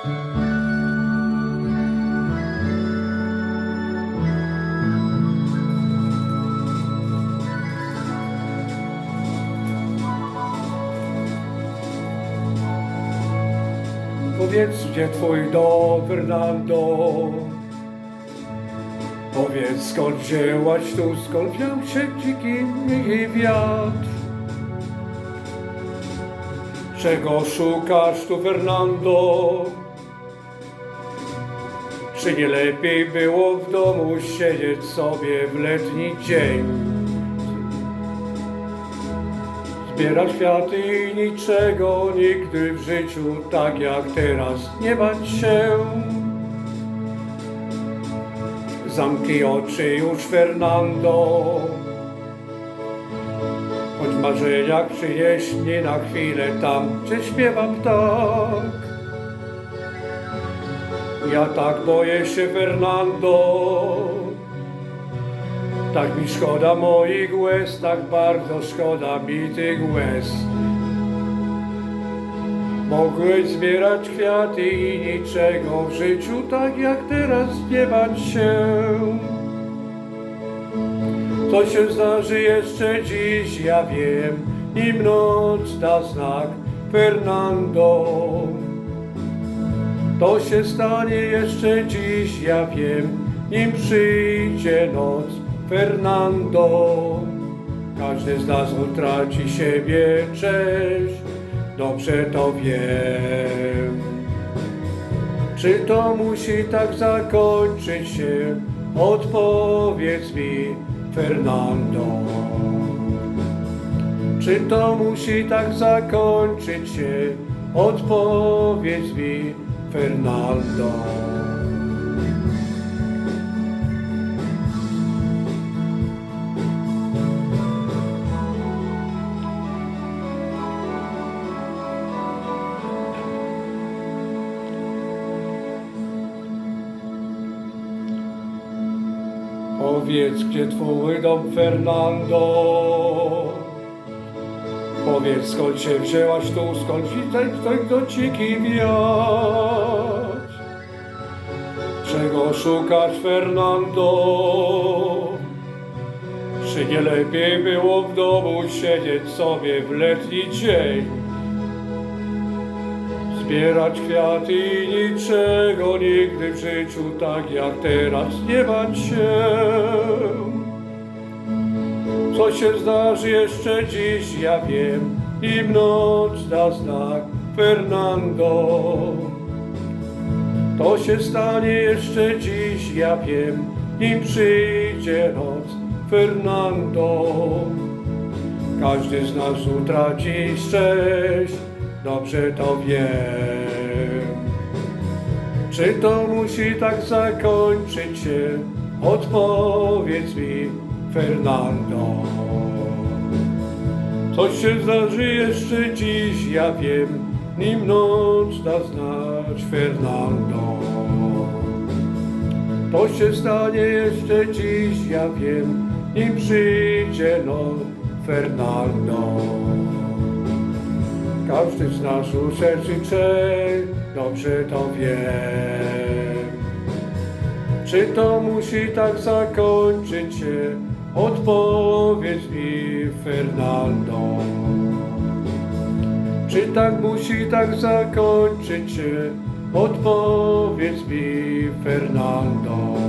Powiedz, gdzie twój dom, Fernando? Powiedz, skąd wzięłaś tu, skąd wziął się dziki i wiatr? Czego szukasz tu, Fernando? Czy nie lepiej było w domu siedzieć sobie w letni dzień? Zbierać kwiaty i niczego nigdy w życiu tak jak teraz nie bać się. Zamknij oczy już, Fernando. Choć w marzeniach przynieś mnie na chwilę tam, gdzie śpiewa ptak. Ja tak boję się, Fernando. Tak mi szkoda moich łez, tak bardzo szkoda mi tych łez. Mogłeś zbierać kwiaty i niczego w życiu tak jak teraz nie bać się. To się zdarzy jeszcze dziś, ja wiem, nim noc da znak, Fernando. To się stanie jeszcze dziś, ja wiem, nim przyjdzie noc, Fernando. Każdy z nas utraci siebie, cześć, dobrze to wiem. Czy to musi tak zakończyć się? Odpowiedz mi, Fernando. Czy to musi tak zakończyć się? Odpowiedz mi, Fernando. Powiedz, gdzie twój dom, Fernando? Powiedz, skąd się wzięłaś tu, skąd ten, ten dociki wiać? Czego szukasz, Fernando? Czy nie lepiej było w domu siedzieć sobie w letni dzień? Zbierać kwiaty i niczego nigdy w życiu tak jak teraz nie bać się. Co się zdarzy jeszcze dziś, ja wiem, im noc da znak, Fernando. To się stanie jeszcze dziś, ja wiem, nim przyjdzie noc, Fernando. Każdy z nas utraci szczęść, dobrze to wiem. Czy to musi tak zakończyć się? Odpowiedz mi, Fernando. Coś się zdarzy jeszcze dziś, ja wiem, nim noc da znać, Fernando. To się stanie jeszcze dziś, ja wiem, nim przyjdzie noc, Fernando. Każdy z nas uszerzy czek, dobrze to wiem. Czy to musi tak zakończyć się? Odpowiedz mi, Fernando. Czy tak musi tak zakończyć się? Odpowiedz mi, Fernando.